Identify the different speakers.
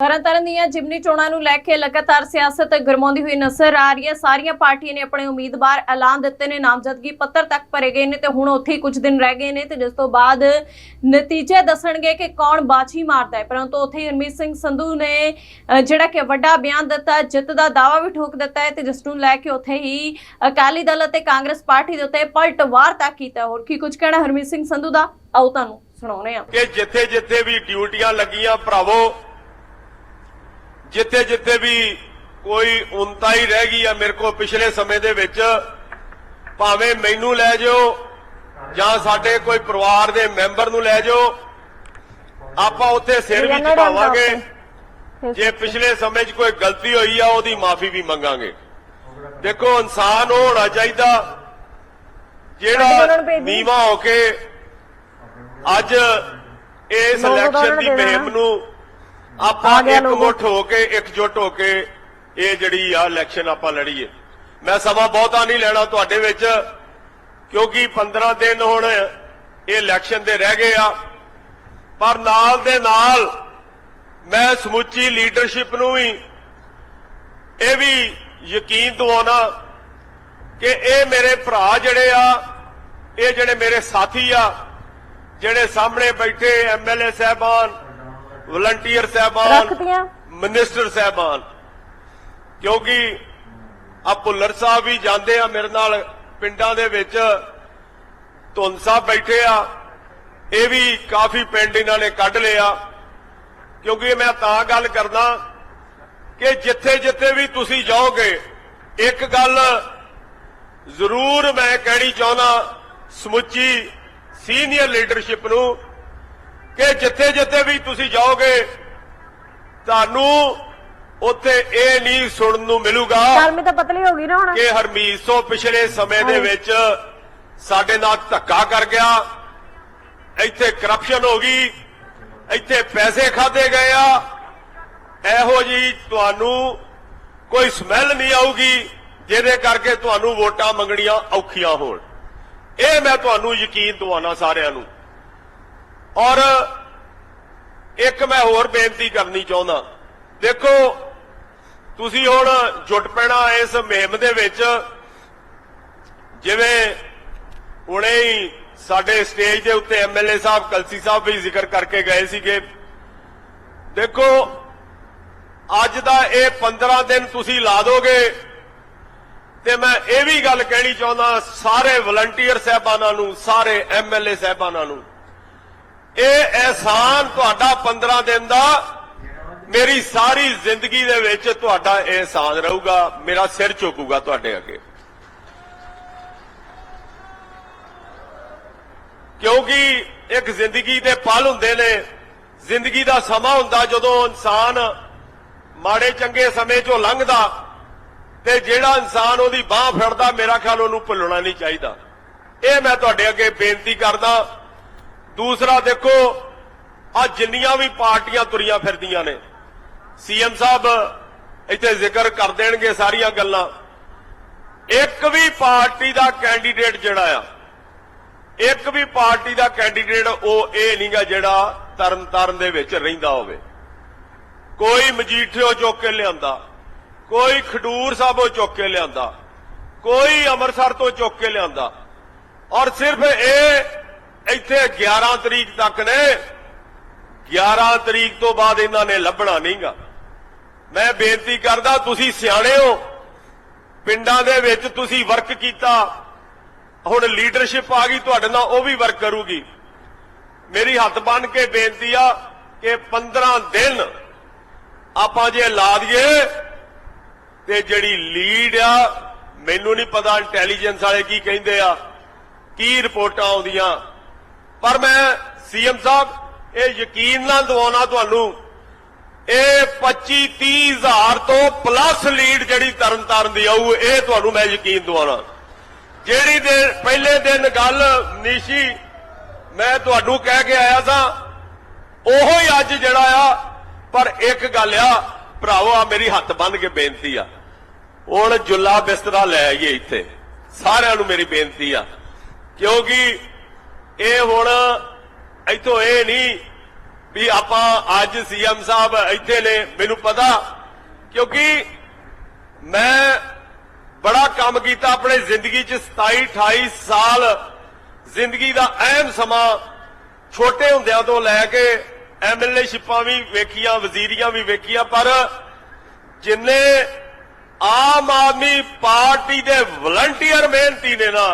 Speaker 1: ਤਰਨਤਾਰਨ ਦੀਆਂ ਜਿਮਨੀ ਚੋਣਾਂ ਨੂੰ ਲੈ ਕੇ ਲਗਾਤਾਰ ਸਿਆਸਤ ਗਰਮਾਉਂਦੀ ਹੋਈ ਨਜ਼ਰ ਆ ਰਹੀ ਹੈ। ਸਾਰੀਆਂ ਪਾਰਟੀਆਂ ਨੇ ਆਪਣੇ ਉਮੀਦਵਾਰ ਐਲਾਨ ਦਿੱਤੇ ਨੇ। ਨਾਮਜ਼ਦਗੀ ਪੱਤਰ ਤੱਕ ਭਰੇ ਗਏ ਨੇ ਤੇ ਹੁਣ ਉੱਥੇ ਕੁਝ ਦਿਨ ਰਹਿ ਗਏ ਨੇ ਤੇ ਜਿਸ ਤੋਂ ਬਾਅਦ ਨਤੀਜੇ ਦੱਸਣਗੇ ਕਿ ਕੌਣ ਬਾਜੀ ਮਾਰਦਾ ਹੈ। ਪਰੰਤੂ ਉੱਥੇ ਹਰਮੀਤ ਸਿੰਘ ਸੰਧੂ ਨੇ ਜਿਹੜਾ ਕਿ ਵੱਡਾ ਬਿਆਨ ਦਿੱਤਾ, ਜਿੱਤ ਦਾ ਦਾਅਵਾ ਵੀ ਠੋਕ ਦਿੱਤਾ ਹੈ ਤੇ ਜਿਸ ਨੂੰ ਲੈ ਕੇ ਉੱਥੇ ਹੀ ਅਕਾਲੀ ਦਲ ਅਤੇ ਕਾਂਗਰਸ ਪਾਰਟੀ ਦੇ ਉੱਤੇ ਪਲਟਵਾਰ ਤੱਕ ਕੀਤਾ ਹੋਰ ਕੀ ਕੁਝ ਕਹਿਣਾ ਹਰਮੀਤ ਸਿੰਘ ਸੰਧੂ ਦਾ? ਆਓ ਤੁਹਾਨੂੰ ਸੁਣਾਉਣੇ ਆ
Speaker 2: ਕਿ ਜਿੱਥੇ ਜਿੱਥੇ ਵੀ ਡਿਊਟੀਆਂ ਲੱਗੀਆਂ, ਭਰਾਵੋ ਜਿੱਥੇ ਜਿੱਥੇ ਵੀ ਕੋਈ ਉਨਤਾ ਹੀ ਰਹਿ ਗਈ ਆ ਮੇਰੇ ਕੋ ਪਿਛਲੇ ਸਮੇਂ ਦੇ ਵਿੱਚ ਭਾਵੇਂ ਮੈਨੂੰ ਲੈ ਜਾਓ ਜਾਂ ਸਾਡੇ ਕੋਈ ਪਰਿਵਾਰ ਦੇ ਮੈਂਬਰ ਨੂੰ ਲੈ ਜਾਓ ਆਪਾਂ ਉੱਥੇ ਸਿਰ ਵੀ ਝੁਕਾਵਾਂਗੇ। ਜੇ ਪਿਛਲੇ ਸਮੇਂ 'ਚ ਕੋਈ ਗਲਤੀ ਹੋਈ ਆ ਉਹਦੀ ਮਾਫੀ ਵੀ ਮੰਗਾਂਗੇ। ਦੇਖੋ ਇਨਸਾਨ ਉਹ ਹੋਣਾ ਚਾਹੀਦਾ। ਜਿਹੜਾ ਨੀਵਾ ਹੋ ਕੇ ਅੱਜ ਇਸ
Speaker 3: ਲੋਕ
Speaker 2: ਇਲੈਕਸ਼ਨ ਦੀ। ਮੁਹਿੰਮ ਨੂੰ ਆਪਾਂ
Speaker 3: ਆ ਗਿਆ
Speaker 2: ਇੱਕ
Speaker 3: ਲੋਗੋ।
Speaker 2: ਮੁੱਠ ਹੋ ਕੇ ਇਕਜੁੱਟ ਹੋ ਕੇ ਇਹ ਜਿਹੜੀ ਆ ਇਲੈਕਸ਼ਨ ਆਪਾਂ ਲੜੀਏ ਮੈਂ ਸਮਾਂ ਬਹੁਤਾ ਨਹੀਂ ਲੈਣਾ ਤੁਹਾਡੇ ਵਿੱਚ ਕਿਉਂਕਿ 15 ਦਿਨ ਹੁਣ ਇਹ ਇਲੈਕਸ਼ਨ ਦੇ ਰਹਿ ਗਏ ਆ ਪਰ ਨਾਲ ਦੇ ਨਾਲ ਮੈਂ ਸਮੁੱਚੀ ਲੀਡਰਸ਼ਿਪ ਨੂੰ ਵੀ ਇਹ ਵੀ ਯਕੀਨ ਦਿਵਾਉਣਾ ਕਿ ਇਹ ਮੇਰੇ ਭਰਾ ਜਿਹੜੇ ਆ ਇਹ ਜਿਹੜੇ ਮੇਰੇ ਸਾਥੀ ਆ ਜਿਹੜੇ ਸਾਹਮਣੇ ਬੈਠੇ ਐਮਐਲਏ ਸਾਹਿਬਾਨ ਵਲੰਟੀਅਰ ਸਾਹਿਬਾਨ
Speaker 3: ਰੱਖਦੀਆਂ
Speaker 2: ਮਿਨਿਸਟਰ ਸਾਹਿਬਾਨ। ਕਿਉਂਕਿ ਆ ਭੁੱਲਰ ਸਾਹਿਬ ਵੀ ਜਾਂਦੇ ਆ ਮੇਰੇ ਨਾਲ ਪਿੰਡਾਂ ਦੇ ਵਿੱਚ ਧੁੰਦ ਸਾਹਿਬ ਬੈਠੇ ਆ। ਇਹ ਵੀ ਕਾਫੀ ਪਿੰਡ ਇਹਨਾਂ ਨੇ ਕੱਢ ਲਿਆ। ਕਿਉਂਕਿ ਮੈਂ ਤਾਂ ਗੱਲ ਕਰਦਾ ਕਿ ਜਿੱਥੇ ਜਿੱਥੇ ਵੀ ਤੁਸੀਂ ਜਾਓਗੇ ਇੱਕ ਗੱਲ ਜ਼ਰੂਰ ਮੈਂ ਕਹਿਣੀ ਚਾਹੁੰਦਾ ਸਮੁੱਚੀ ਸੀਨੀਅਰ ਲੀਡਰਸ਼ਿਪ ਨੂੰ ਕਿ ਜਿੱਥੇ ਜਿੱਥੇ ਵੀ ਤੁਸੀਂ ਜਾਓਗੇ ਤੁਹਾਨੂੰ ਉੱਥੇ ਇਹ ਨਹੀਂ ਸੁਣਨ ਨੂੰ ਮਿਲੂਗਾ
Speaker 3: ਗਰਮੀ ਤਾਂ ਪਤਲੀ ਹੋ ਗਈ ਨਾ ਹੁਣ।
Speaker 2: ਕਿ ਹਰਮੀਤ ਸੋ ਪਿਛਲੇ ਸਮੇਂ ਦੇ ਵਿੱਚ ਸਾਡੇ ਨਾਲ ਧੱਕਾ ਕਰ ਗਿਆ। ਇੱਥੇ ਕਰਪਸ਼ਨ ਹੋ ਗਈ। ਇੱਥੇ ਪੈਸੇ ਖਾਦੇ ਗਏ ਆ। ਇਹੋ ਜੀ ਤੁਹਾਨੂੰ ਕੋਈ ਸਮੈਲ ਨਹੀਂ ਆਊਗੀ ਜਿਹਦੇ ਕਰਕੇ ਤੁਹਾਨੂੰ ਵੋਟਾਂ ਮੰਗਣੀਆਂ ਔਖੀਆਂ ਹੋਣ। ਇਹ ਮੈਂ ਤੁਹਾਨੂੰ ਯਕੀਨ ਦਿਵਾਉਣਾ ਸਾਰਿਆਂ ਨੂੰ। ਔਰ ਇੱਕ ਮੈਂ ਹੋਰ ਬੇਨਤੀ ਕਰਨੀ ਚਾਹੁੰਦਾ। ਦੇਖੋ, ਤੁਸੀਂ ਹੁਣ ਜੁਟ ਪੈਣਾ ਇਸ ਮੁਹਿੰਮ ਦੇ ਵਿੱਚ, ਜਿਵੇਂ ਹੁਣੇ ਹੀ ਸਾਡੇ ਸਟੇਜ ਦੇ ਉੱਤੇ ਐਮਐਲਏ ਸਾਹਿਬ, ਕਲਸੀ ਸਾਹਿਬ ਵੀ ਜ਼ਿਕਰ ਕਰਕੇ ਗਏ ਸੀਗੇ। ਦੇਖੋ, ਅੱਜ ਦਾ ਇਹ 15 ਦਿਨ ਤੁਸੀਂ ਲਾ ਦੋਗੇ। ਤੇ ਮੈਂ ਇਹ ਵੀ ਗੱਲ ਕਹਿਣੀ ਚਾਹੁੰਦਾ, ਸਾਰੇ ਵਲੰਟੀਅਰ ਸਹਿਬਾਨਾਂ ਨੂੰ, ਸਾਰੇ ਐਮਐਲਏ ਸਹਿਬਾਨਾਂ ਨੂੰ ਇਹ ਅਹਿਸਾਨ ਤੁਹਾਡਾ 15 ਦਿਨ ਦਾ, ਮੇਰੀ ਸਾਰੀ ਜ਼ਿੰਦਗੀ ਦੇ ਵਿੱਚ ਤੁਹਾਡਾ ਇਹ ਅਹਿਸਾਨ ਰਹੂਗਾ, ਮੇਰਾ ਸਿਰ ਝੁਕੂਗਾ ਤੁਹਾਡੇ ਅੱਗੇ। ਕਿਉਂਕਿ ਇੱਕ ਜ਼ਿੰਦਗੀ ਦੇ ਪਲ ਹੁੰਦੇ ਨੇ, ਜ਼ਿੰਦਗੀ ਦਾ ਸਮਾਂ ਹੁੰਦਾ ਜਦੋਂ ਇਨਸਾਨ ਮਾੜੇ ਚੰਗੇ ਸਮੇਂ ਚੋਂ ਲੰਘਦਾ ਤੇ ਜਿਹੜਾ ਇਨਸਾਨ ਉਹਦੀ ਬਾਹ ਫੜਦਾ, ਮੇਰਾ ਖਿਆਲ ਉਹਨੂੰ ਭੁੱਲਣਾ ਨਹੀਂ ਚਾਹੀਦਾ। ਇਹ ਮੈਂ ਤੁਹਾਡੇ ਅੱਗੇ ਬੇਨਤੀ ਕਰਦਾ ਦੂਸਰਾ ਦੇਖੋ ਆ ਜਿੰਨੀਆਂ ਵੀ ਪਾਰਟੀਆਂ ਤੁਰੀਆਂ ਫਿਰਦੀਆਂ ਨੇ, ਸੀਐਮ ਸਾਹਿਬ ਇੱਥੇ ਜ਼ਿਕਰ ਕਰ ਦੇਣਗੇ ਸਾਰੀਆਂ ਗੱਲਾਂ। ਇੱਕ ਵੀ ਪਾਰਟੀ ਦਾ ਕੈਂਡੀਡੇਟ ਜਿਹੜਾ ਆ, ਇੱਕ ਵੀ ਪਾਰਟੀ ਦਾ ਕੈਂਡੀਡੇਟ ਉਹ ਇਹ ਨਹੀਂਗਾ ਜਿਹੜਾ ਤਰਨ ਤਾਰਨ ਦੇ ਵਿੱਚ ਰਹਿੰਦਾ ਹੋਵੇ। ਕੋਈ ਮਜੀਠਿਓ ਚੁੱਕ ਕੇ ਲਿਆਂਦਾ, ਕੋਈ ਖਡੂਰ ਸਾਹਿਬੋਂ ਚੁੱਕ ਕੇ ਲਿਆਂਦਾ, ਕੋਈ ਅੰਮ੍ਰਿਤਸਰ ਤੋਂ ਚੁੱਕ ਕੇ ਲਿਆਂਦਾ। ਔਰ ਸਿਰਫ ਇਹ ਇੱਥੇ 11 ਤਰੀਕ ਤੱਕ ਨੇ। 11 ਤਰੀਕ ਤੋਂ ਬਾਅਦ ਇਹਨਾਂ ਨੇ ਲੱਭਣਾ ਨਹੀਂਗਾ। ਮੈਂ ਬੇਨਤੀ ਕਰਦਾ, ਤੁਸੀਂ ਸਿਆਣੇ ਹੋ। ਪਿੰਡਾਂ ਦੇ ਵਿੱਚ ਤੁਸੀਂ ਵਰਕ ਕੀਤਾ। ਹੁਣ ਲੀਡਰਸ਼ਿਪ ਆ ਗਈ, ਤੁਹਾਡੇ ਨਾਲ ਉਹ ਵੀ ਵਰਕ ਕਰੂਗੀ। ਮੇਰੀ ਹੱਥ ਬੰਨ ਕੇ ਬੇਨਤੀ ਆ ਕਿ 15 ਦਿਨ ਆਪਾਂ ਜੇ ਲਾ ਦਈਏ ਤੇ ਜਿਹੜੀ ਲੀਡ ਆ, ਮੈਨੂੰ ਨਹੀਂ ਪਤਾ ਇੰਟੈਲੀਜੈਂਸ ਵਾਲੇ ਕੀ ਕਹਿੰਦੇ ਆ, ਕੀ ਰਿਪੋਰਟਾਂ ਆਉਂਦੀਆਂ। ਪਰ ਮੈਂ ਸੀਐਮ ਸਾਹਿਬ, ਇਹ ਯਕੀਨ ਨਾਲ ਦਿਵਾਉਣਾ ਤੁਹਾਨੂੰ, ਇਹ 25 30 ਹਜ਼ਾਰ ਤੋਂ ਪਲੱਸ ਲੀਡ ਜਿਹੜੀ ਤਰਨਤਾਰਨ ਦੀ ਆਊ, ਇਹ ਤੁਹਾਨੂੰ ਮੈਂ ਯਕੀਨ ਦਿਵਾਉਣਾ। ਜਿਹੜੀ ਦੇ ਪਹਿਲੇ ਦਿਨ ਗੱਲ ਨੀਸ਼ੀ ਮੈਂ ਤੁਹਾਨੂੰ ਕਹਿ ਕੇ ਆਇਆ ਸਾਂ, ਉਹੋ ਹੀ ਅੱਜ ਜਿਹੜਾ ਆ, ਪਰ ਇੱਕ ਗੱਲ ਆ, ਭਰਾਵੋ, ਆ ਮੇਰੀ ਹੱਥ ਬੰਨ ਕੇ ਬੇਨਤੀ ਆ। ਹੁਣ ਜੁੱਲਾ ਬਿਸਤਰਾ ਲੈ ਆਈਏ ਇੱਥੇ, ਸਾਰਿਆਂ ਨੂੰ ਮੇਰੀ ਬੇਨਤੀ ਆ, ਕਿਉਂਕਿ ਇਹ ਹੁਣ ਇੱਥੋਂ ਇਹ ਨਹੀਂ ਵੀ ਆਪਾਂ ਅੱਜ ਸੀਐਮ ਸਾਹਿਬ ਇੱਥੇ ਨੇ, ਮੈਨੂੰ ਪਤਾ, ਕਿਉਂਕਿ ਮੈਂ ਬੜਾ ਕੰਮ ਕੀਤਾ ਆਪਣੇ ਜ਼ਿੰਦਗੀ 'ਚ 27 28 ਸਾਲ ਜ਼ਿੰਦਗੀ ਦਾ ਅਹਿਮ ਸਮਾਂ ਛੋਟੇ ਹੁੰਦਿਆਂ ਤੋਂ ਲੈ ਕੇ ਐਮਐਲਏ ਸ਼ਿਪਾਂ ਵੀ ਵੇਖੀਆਂ, ਵਜ਼ੀਰੀਆਂ ਵੀ ਵੇਖੀਆਂ, ਪਰ ਜਿੰਨੇ ਆਮ ਆਦਮੀ ਪਾਰਟੀ ਦੇ ਵਲੰਟੀਅਰ ਮਿਹਨਤੀ ਨੇ ਨਾ